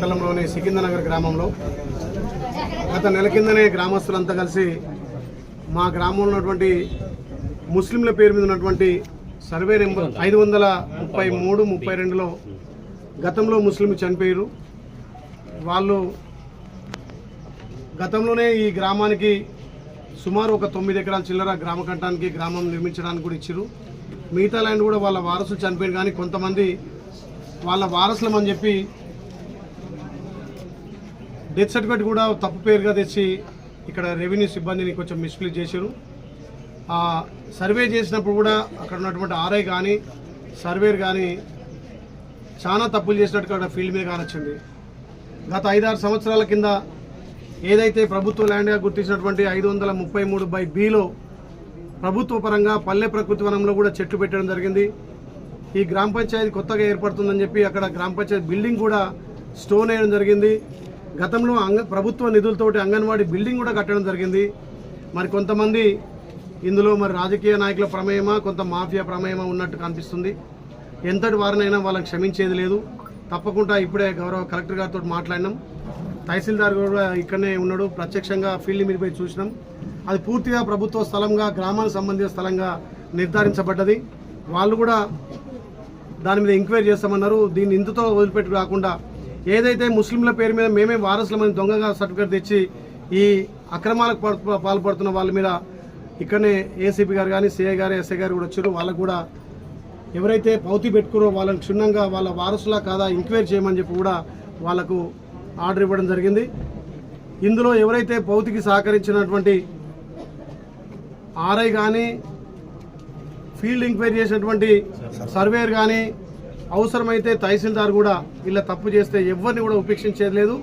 మండలంలోని సికింద్రనగర్ గ్రామంలో గత నెల కిందనే గ్రామస్తులంతా కలిసి మా గ్రామంలో ఉన్నటువంటి ముస్లింల పేరు మీద ఉన్నటువంటి సర్వే నెంబర్ ఐదు వందల ముప్పై మూడు ముప్పై రెండులో గతంలో ముస్లింలు చనిపోయారు. వాళ్ళు గతంలోనే ఈ గ్రామానికి సుమారు ఒక తొమ్మిది ఎకరాల చిల్లర గ్రామ కట్టడానికి గ్రామం నిర్మించడానికి కూడా ఇచ్చారు. మిగతా ల్యాండ్ కూడా వాళ్ళ వారసులు చనిపోయారు కానీ కొంతమంది వాళ్ళ వారసులమని చెప్పి డెత్ సర్టిఫికేట్ కూడా తప్పు పేరుగా తెచ్చి ఇక్కడ రెవెన్యూ సిబ్బందిని కొంచెం మిస్ప్లేస్ చేశారు. ఆ సర్వే చేసినప్పుడు కూడా అక్కడ ఉన్నటువంటి ఆర్ఐ కానీ సర్వేర్ కానీ చాలా తప్పులు చేసినట్టు అక్కడ ఫీల్డ్ మీద కానొచ్చింది. గత ఐదారు సంవత్సరాల కింద ఏదైతే ప్రభుత్వ ల్యాండ్గా గుర్తించినటువంటి ఐదు వందల ముప్పై మూడు బై బిలో ప్రభుత్వ పరంగా పల్లె ప్రకృతి వనంలో కూడా చెట్లు పెట్టడం జరిగింది. ఈ గ్రామ పంచాయతీ కొత్తగా ఏర్పడుతుందని చెప్పి అక్కడ గ్రామ పంచాయతీ బిల్డింగ్ కూడా స్టోన్ వేయడం జరిగింది. గతంలో అంగ ప్రభుత్వ నిధులతోటి అంగన్వాడీ బిల్డింగ్ కూడా కట్టడం జరిగింది. మరి కొంతమంది ఇందులో మరి రాజకీయ నాయకుల ప్రమేయమా కొంత మాఫియా ప్రమేయమా ఉన్నట్టు కనిపిస్తుంది. ఎంతటి వారినైనా వాళ్ళని క్షమించేది లేదు. తప్పకుండా ఇప్పుడే గౌరవ కలెక్టర్ గారితో మాట్లాడినాం. తహసీల్దార్ కూడా ఇక్కడనే ఉన్నాడు. ప్రత్యక్షంగా ఫీల్డ్ మీద పోయి చూసినాం. అది పూర్తిగా ప్రభుత్వ స్థలంగా గ్రామానికి సంబంధించిన స్థలంగా నిర్ధారించబడ్డది. వాళ్ళు కూడా దాని మీద ఎంక్వైరీ చేస్తామన్నారు. దీన్ని ఇంతతో వదిలిపెట్టి కాకుండా ఏదైతే ముస్లింల పేరు మీద మేమే వారసులమని దొంగగా సర్టిఫికేట్ తెచ్చి ఈ అక్రమాలకు పాల్పడుతున్న వాళ్ళ మీద ఇక్కడనే ఏసీపీ గారు కానీ సిఐ గారు ఎస్ఐ గారు కూడా వచ్చారు. వాళ్ళకు కూడా ఎవరైతే పౌతి పెట్టుకురో వాళ్ళని క్షుణ్ణంగా వాళ్ళ వారసులా కాదా ఎంక్వైరీ చేయమని చెప్పి కూడా వాళ్ళకు ఆర్డర్ ఇవ్వడం జరిగింది. ఇందులో ఎవరైతే పౌతికి సహకరించినటువంటి ఆర్ఐ కానీ ఫీల్డ్ ఎంక్వైరీ చేసినటువంటి సర్వేయర్ కానీ అవసరమైతే తహసీల్దార్ కూడా ఇలా తప్పు చేస్తే ఎవరిని కూడా ఉపేక్షించలేదు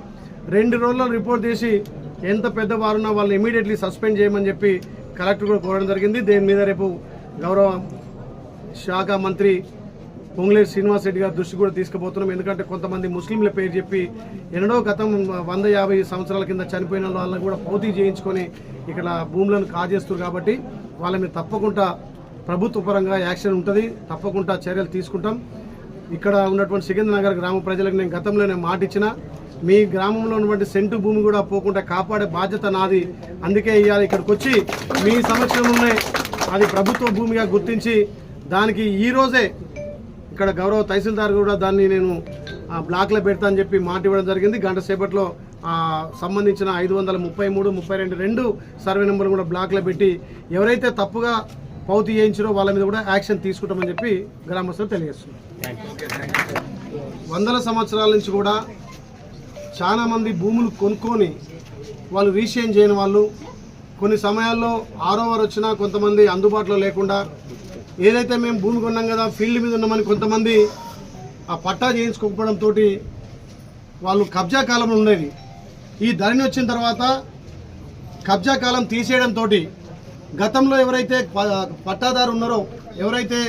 రెండు రోజుల్లో రిపోర్ట్ చేసి ఎంత పెద్దవారున్నా వాళ్ళని ఇమీడియట్లీ సస్పెండ్ చేయమని చెప్పి కలెక్టర్ కూడా కోరడం జరిగింది. దీని మీద రేపు గౌరవ శాఖ మంత్రి పొంగులేరు శ్రీనివాస్ రెడ్డి గారి దృష్టి కూడా తీసుకుపోతున్నాం. ఎందుకంటే కొంతమంది ముస్లింల పేరు చెప్పి ఎన్నడో గతం వంద యాభై సంవత్సరాల కింద చనిపోయిన వాళ్ళని కూడా పోటీ చేయించుకొని ఇక్కడ భూములను కాజేస్తారు కాబట్టి వాళ్ళ మీద తప్పకుండా ప్రభుత్వ పరంగా యాక్షన్ ఉంటుంది. తప్పకుండా చర్యలు తీసుకుంటాం. ఇక్కడ ఉన్నటువంటి సికింద్ర నగర్ గ్రామ ప్రజలకు నేను గతంలోనే మాట ఇచ్చిన మీ గ్రామంలో ఉన్నటువంటి సెంటు భూమి కూడా పోకుండా కాపాడే బాధ్యత నాది. అందుకే ఇవాళ ఇక్కడికి వచ్చి మీ సమక్షంలోనే అది ప్రభుత్వ భూమిగా గుర్తించి దానికి ఈ రోజే ఇక్కడ గౌరవ తహసీల్దార్ కూడా దాన్ని నేను బ్లాక్లో పెడతా అని చెప్పి మాట ఇవ్వడం జరిగింది. గంట సేపట్లో సంబంధించిన ఐదు వందల ముప్పై మూడు ముప్పై రెండు రెండు సర్వే నెంబర్ కూడా బ్లాక్లో పెట్టి ఎవరైతే తప్పుగా పౌతి చేయించారో వాళ్ళ మీద కూడా యాక్షన్ తీసుకుంటామని చెప్పి గ్రామస్తులు తెలియజేస్తున్నారు. వందల సంవత్సరాల నుంచి కూడా చాలామంది భూములు కొనుక్కొని వాళ్ళు రీషేన్ చేయని వాళ్ళు కొన్ని సమయాల్లో ఆరోవర్ వచ్చినా కొంతమంది అందుబాటులో లేకుండా ఏదైతే మేము భూమి కొన్నాం కదా ఫీల్డ్ మీద ఉన్నామని కొంతమంది ఆ పట్టా చేయించుకోకపోవడంతో వాళ్ళు కబ్జా కాలంలో ఉండేది ఈ ధరణి వచ్చిన తర్వాత కబ్జా కాలం తీసేయడంతో గతంలో ఎవరైతే ప- పట్టాదారు ఉన్నారో ఎవరైతే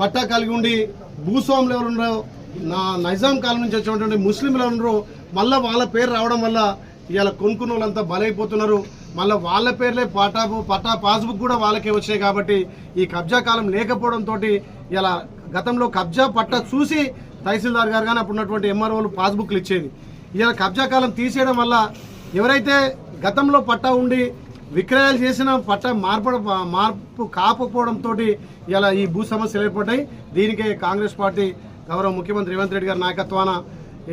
పట్టా కలిగి ఉండి భూస్వాములు ఎవరు ఉన్నారో నా నైజాం కాలం నుంచి వచ్చినటువంటి ముస్లింలు ఎవరు ఉన్నారో మళ్ళీ వాళ్ళ పేరు రావడం వల్ల ఇవాళ కొనుక్కున్న వాళ్ళంతా బలైపోతున్నారు. మళ్ళీ వాళ్ళ పేర్లే పట్టా పట్టా పాస్బుక్ కూడా వాళ్ళకే వచ్చాయి కాబట్టి ఈ కబ్జా కాలం లేకపోవడంతో ఇలా గతంలో కబ్జా పట్టా చూసి తహసీల్దార్ గారు కానీ అప్పుడు ఉన్నటువంటి ఎంఆర్ఓలు పాస్బుక్లు ఇచ్చేది. ఇలా కబ్జా కాలం తీసేయడం వల్ల ఎవరైతే గతంలో పట్టా ఉండి విక్రయాలు చేసిన పట్ట మార్పడ మార్పు కాకపోవడంతో ఇలా ఈ భూ సమస్యలు ఏర్పడ్డాయి. దీనికే కాంగ్రెస్ పార్టీ గౌరవ ముఖ్యమంత్రి రేవంత్ రెడ్డి గారి నాయకత్వాన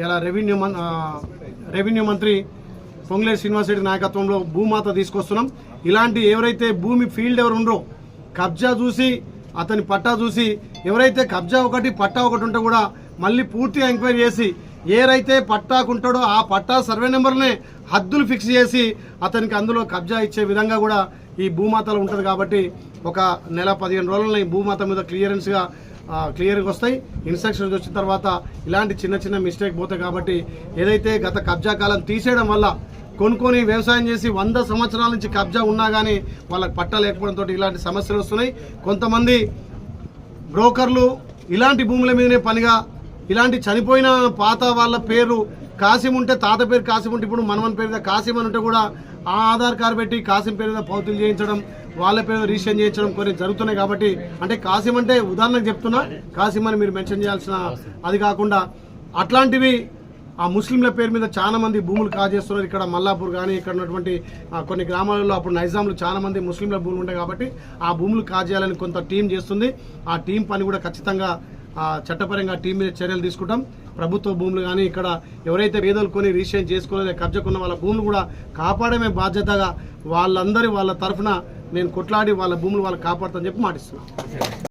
ఇలా రెవెన్యూ రెవెన్యూ మంత్రి పొంగులేటి శ్రీనివాసరెడ్డి నాయకత్వంలో భూమాత తీసుకొస్తున్నాం. ఇలాంటి ఎవరైతే భూమి ఫీల్డ్ ఎవరు ఉండరో కబ్జా చూసి అతని పట్టా చూసి ఎవరైతే కబ్జా ఒకటి పట్టా ఒకటి ఉంటే కూడా మళ్ళీ పూర్తిగా ఎంక్వైరీ చేసి ఏరైతే పట్టాకుంటాడో ఆ పట్టా సర్వే నెంబర్నే హద్దులు ఫిక్స్ చేసి అతనికి అందులో కబ్జా ఇచ్చే విధంగా కూడా ఈ భూమాతలు ఉంటుంది కాబట్టి ఒక నెల పదిహేను రోజుల్లో ఈ భూమాత మీద క్లియరెన్స్గా క్లియర్గా వస్తాయి. ఇన్స్ట్రక్షన్స్ వచ్చిన తర్వాత ఇలాంటి చిన్న చిన్న మిస్టేక్ పోతాయి కాబట్టి ఏదైతే గత కబ్జా కాలం తీసేయడం వల్ల కొనుక్కొని వ్యవసాయం చేసి వంద సంవత్సరాల నుంచి కబ్జా ఉన్నా కానీ వాళ్ళకి పట్టా లేకపోవడంతో ఇలాంటి సమస్యలు వస్తున్నాయి. కొంతమంది బ్రోకర్లు ఇలాంటి భూముల మీదనే పనిగా ఇలాంటి చనిపోయిన పాత వాళ్ళ పేరు కాసిం ఉంటే తాత పేరు కాసిం ఉంటే ఇప్పుడు మనవన్ పేరు మీద కాసిం అని ఉంటే కూడా ఆ ఆధార్ కార్డు పెట్టి కాసిం పేరు మీద పౌతులు చేయించడం వాళ్ళ పేరు రిజిస్టర్ చేయించడం కొన్ని జరుగుతున్నాయి కాబట్టి అంటే కాసిం అంటే ఉదాహరణకు చెప్తున్నా కాసిం అని మీరు మెన్షన్ చేయాల్సిన అది కాకుండా అట్లాంటివి ఆ ముస్లింల పేరు మీద చాలా మంది భూములు కాజేస్తున్నారు. ఇక్కడ మల్లాపూర్ కానీ ఇక్కడ ఉన్నటువంటి కొన్ని గ్రామాలలో అప్పుడు నైజాంలు చాలా మంది ముస్లింల భూములు ఉంటాయి కాబట్టి ఆ భూములు కాజేయాలని కొంత టీం చేస్తుంది. ఆ టీం పని కూడా ఖచ్చితంగా చట్టపరంగా టీం మీద చర్యలు తీసుకుంటాం. ప్రభుత్వ భూములు కానీ ఇక్కడ ఎవరైతే పేదలు కొని రిజిస్ట్రేషన్ చేసుకోలేదు కబ్జకున్న వాళ్ళ భూములు కూడా కాపాడమే బాధ్యతగా వాళ్ళందరి వాళ్ళ తరఫున నేను కొట్లాడి వాళ్ళ భూములు వాళ్ళు కాపాడుతానని చెప్పి మాటిస్తున్నాను